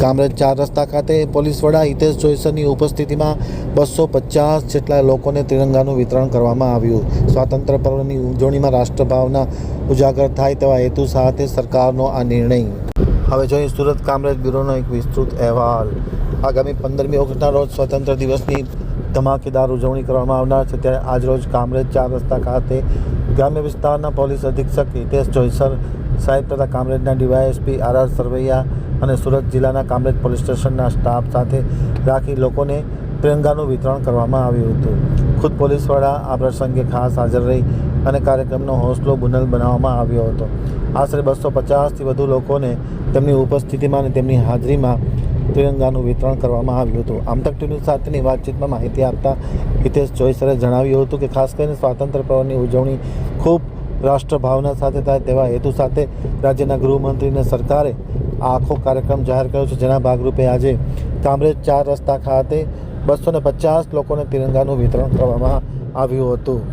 કામરેજ ચાર રસ્તા ખાતે પોલીસ વડા હિતેશ જોઈસરની ઉપસ્થિતિમાં બસો પચાસ જેટલા લોકોને તિરંગાનું વિતરણ કરવામાં આવ્યું. સ્વાતંત્ર્ય પર્વની ઉજવણીમાં રાષ્ટ્રભાવના ઉજાગર થાય તેવા હેતુ સાથે સરકારનો આ નિર્ણય. હવે જોઈએ સુરત કામરેજ બ્યુરોનો એક વિસ્તૃત અહેવાલ. આગામી પંદરમી ઓગસ્ટના રોજ સ્વતંત્ર દિવસની ધમાકેદાર ઉજવણી કરવામાં આવનાર છે. ત્યારે આજરોજ કામરેજ ચાર રસ્તા ખાતે ગ્રામ્ય વિસ્તારના પોલીસ અધિક્ષક હિતેશ જોઈસર સાહેબ તથા કામરેજના ડીવાયએસપી આર આર સરવૈયા અને સુરત જિલ્લાના કામરેજ પોલીસ સ્ટેશનના સ્ટાફ સાથે રાખી લોકોને તિરંગાનું વિતરણ કરવામાં આવ્યું હતું. ખુદ પોલીસ વડા આ પ્રસંગે ખાસ હાજર રહી અને કાર્યક્રમનો હોંસલો બુનલ બનાવવામાં આવ્યો હતો. આશરે બસો પચાસથી વધુ લોકોને તેમની ઉપસ્થિતિમાં અને તેમની હાજરીમાં તિરંગાનું વિતરણ કરવામાં આવ્યું હતું. આમતક ટીવી સાથેની વાતચીતમાં માહિતી આપતા હિતેશ જોઈસરે જણાવ્યું હતું કે ખાસ કરીને સ્વાતંત્ર્ય પર્વની ઉજવણી ખૂબ રાષ્ટ્રભાવના સાથે થાય તેવા હેતુ સાથે રાજ્યના ગૃહમંત્રીને સરકારે આ આખો કાર્યક્રમ જાહેર કર્યો છે. જેના ભાગરૂપે આજે કામરેજ ચાર રસ્તા ખાતે બસો ને પચાસ લોકોને તિરંગાનું વિતરણ કરવામાં આવ્યું હતું.